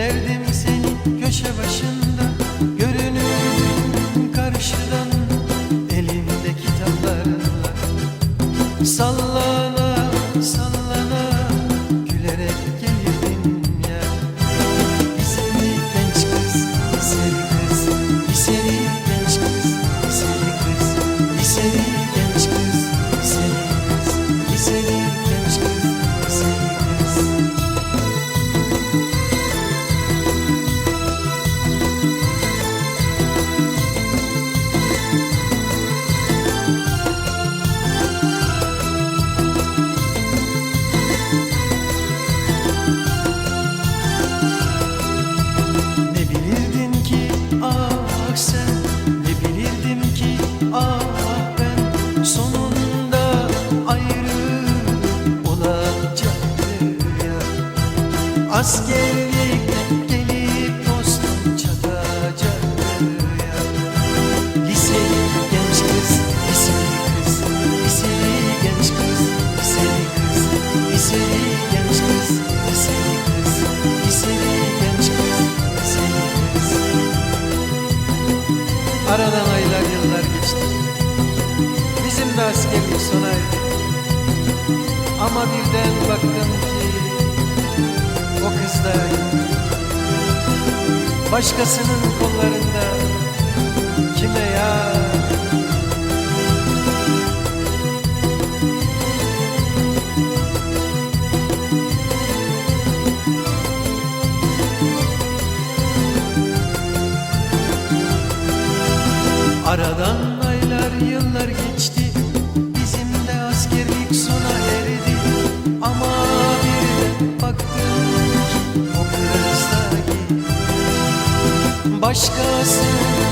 Derdim Sonunda ayrı olacaktı ya. Askerlikten gelip dostum çatacaktı Liseli genç kız, liseli kız Liseli genç kız, liseli kız Liseli genç kız, liseli kız Liseli genç kız, liseli kız. Aradan aylar erdi Ama birden baktım ki O kız da Başkasının kollarında Kime ya? Aradan aylar yıllar geçti başkası.